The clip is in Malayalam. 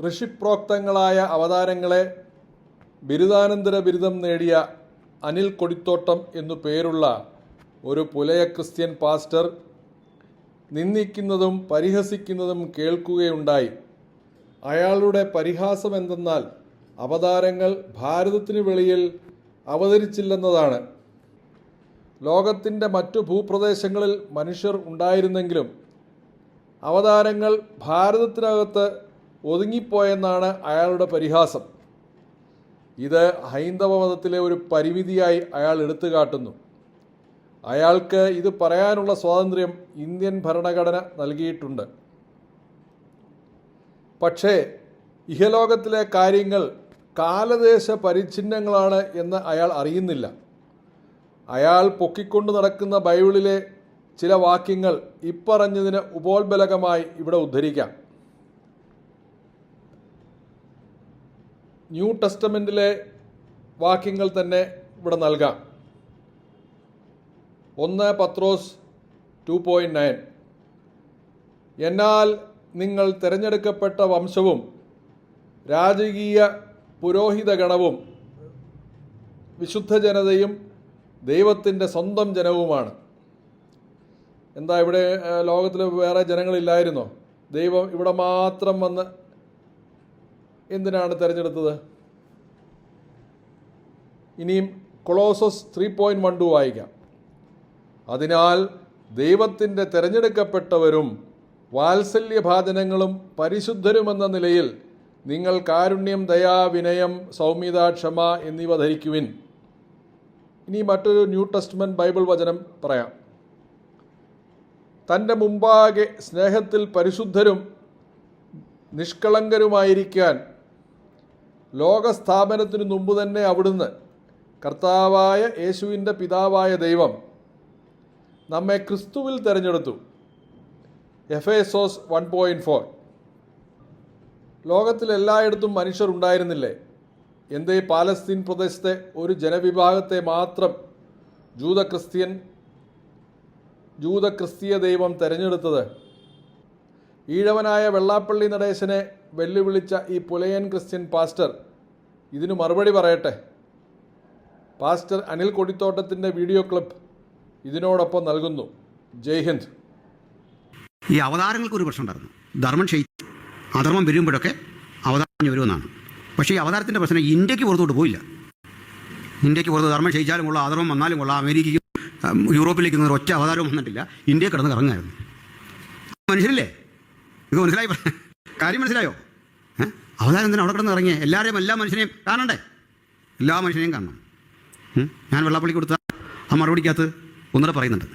ഋഷിപ്രോക്തങ്ങളായ അവതാരങ്ങളെ ബിരുദാനന്തര ബിരുദം നേടിയ അനിൽ കൊടിത്തോട്ടം എന്നു പേരുള്ള ഒരു പുലയ ക്രിസ്ത്യൻ പാസ്റ്റർ നിന്ദിക്കുന്നതും പരിഹസിക്കുന്നതും കേൾക്കുകയുണ്ടായി. അയാളുടെ പരിഹാസം എന്തെന്നാൽ അവതാരങ്ങൾ ഭാരതത്തിന് വെളിയിൽ അവതരിച്ചില്ലെന്നതാണ്. ലോകത്തിന്റെ മറ്റു ഭൂപ്രദേശങ്ങളിൽ മനുഷ്യർ ഉണ്ടായിരുന്നെങ്കിലും അവതാരങ്ങൾ ഭാരതത്തിനകത്ത് ഒതുങ്ങിപ്പോയെന്നാണ് അയാളുടെ പരിഹാസം. ഇത് ഹൈന്ദവ മതത്തിലെ ഒരു പരിമിതിയായി അയാൾ എടുത്തു കാട്ടുന്നു. അയാൾക്ക് ഇത് പറയാനുള്ള സ്വാതന്ത്ര്യം ഇന്ത്യൻ ഭരണഘടന നൽകിയിട്ടുണ്ട്. പക്ഷേ ഇഹലോകത്തിലെ കാര്യങ്ങൾ കാലദേശ പരിച്ഛിന്നങ്ങളാണ് എന്ന് അയാൾ അറിയുന്നില്ല. അയാൾ പൊക്കിക്കൊണ്ട് നടക്കുന്ന ബൈബിളിലെ ചില വാക്യങ്ങൾ ഇപ്പറഞ്ഞതിന് ഉപോത്ബലകമായി ഇവിടെ ഉദ്ധരിക്കാം. ന്യൂ ടെസ്റ്റമെന്റിലെ വാക്യങ്ങൾ തന്നെ ഇവിടെ നൽകാം. ഒന്ന് പത്രോസ് ടു പോയിന്റ് നയൻ. എന്നാൽ നിങ്ങൾ തിരഞ്ഞെടുക്കപ്പെട്ട വംശവും രാജകീയ പുരോഹിതഗണവും വിശുദ്ധ ജനതയും ദൈവത്തിന്റെ സ്വന്തം ജനവുമാണ്. എന്താ ഇവിടെ ലോകത്തിൽ വേറെ ജനങ്ങളില്ലായിരുന്നോ? ദൈവം ഇവിടെ മാത്രം വന്ന് എന്തിനാണ് തിരഞ്ഞെടുത്തത്? ഇനിയും Colossians three point one two വായിക്കാം. അതിനാൽ ദൈവത്തിന്റെ തിരഞ്ഞെടുക്കപ്പെട്ടവരും വാത്സല്യഭാചനങ്ങളും പരിശുദ്ധരുമെന്ന നിലയിൽ നിങ്ങൾ കാരുണ്യം ദയാ വിനയം സൗമ്യത ക്ഷമ എന്നിവ ധരിക്കുവിൻ. ഇനി മറ്റൊരു ന്യൂ ടെസ്റ്റ്മെന്റ് ബൈബിൾ വചനം പറയാം. തന്റെ മുമ്പാകെ സ്നേഹത്തിൽ പരിശുദ്ധരും നിഷ്കളങ്കരുമായിരിക്കാൻ ലോകസ്ഥാപനത്തിനു മുമ്പ് തന്നെ അവിടുന്ന് കർത്താവായ യേശുവിന്റെ പിതാവായ ദൈവം നമ്മെ ക്രിസ്തുവിൽ തിരഞ്ഞെടുത്തു. Ephesians one point four ലോകത്തിലെല്ലായിടത്തും മനുഷ്യർ ഉണ്ടായിരുന്നില്ലേ? എന്തേ പാലസ്തീൻ പ്രദേശത്തെ ഒരു ജനവിഭാഗത്തെ മാത്രം ജൂത ക്രിസ്ത്യൻ ജൂത ക്രിസ്തീയ ദൈവം തിരഞ്ഞെടുത്തത്? ഈഴവനായ വെള്ളാപ്പള്ളി നടേശനെ വെല്ലുവിളിച്ച ഈ പുലയൻ ക്രിസ്ത്യൻ പാസ്റ്റർ ഇതിന് മറുപടി പറയട്ടെ. പാസ്റ്റർ അനിൽ കൊടിത്തോട്ടത്തിന്റെ വീഡിയോ ക്ലിപ്പ് ഇതിനോടൊപ്പം നൽകുന്നു. ജയ് ഹിന്ദ്. ഈ അവതാരങ്ങൾക്ക് ഒരു പ്രശ്നം ഉണ്ടായിരുന്നു. ധർമ്മം ക്ഷയിച്ചു അധർമ്മം വരുമ്പോഴൊക്കെ അവതാരം വരുമെന്നാണ് പക്ഷേ ഈ അവതാരത്തിന്റെ പ്രശ്നം ഇന്ത്യയ്ക്ക് പുറത്തോട്ട് പോയില്ല. ഇന്ത്യയ്ക്ക് പുറത്ത് ധർമ്മം ക്ഷയിച്ചാലും കൊള്ളാം അധർമ്മം വന്നാലും കൊള്ളാം അമേരിക്കയ്ക്കും യൂറോപ്പിലേക്ക് ഒരു ഒറ്റ അവതാരവും വന്നിട്ടില്ല. ഇന്ത്യയിൽ കിടന്ന് കറങ്ങായിരുന്നു മനുഷ്യരില്ലേ ഇത് മനസ്സിലായി കാര്യം മനസ്സിലായോ? ഏ? അവതാരം തന്നെ അവിടെ കിടന്ന് ഇറങ്ങിയേ. എല്ലാവരെയും എല്ലാ മനുഷ്യനെയും കാണണ്ടേ? എല്ലാ മനുഷ്യനെയും കാണണം. ഞാൻ വെള്ളാപ്പള്ളി കൊടുത്ത ആ മറുപടിക്കകത്ത് ഒന്നുകൂടെ പറയുന്നുണ്ട്.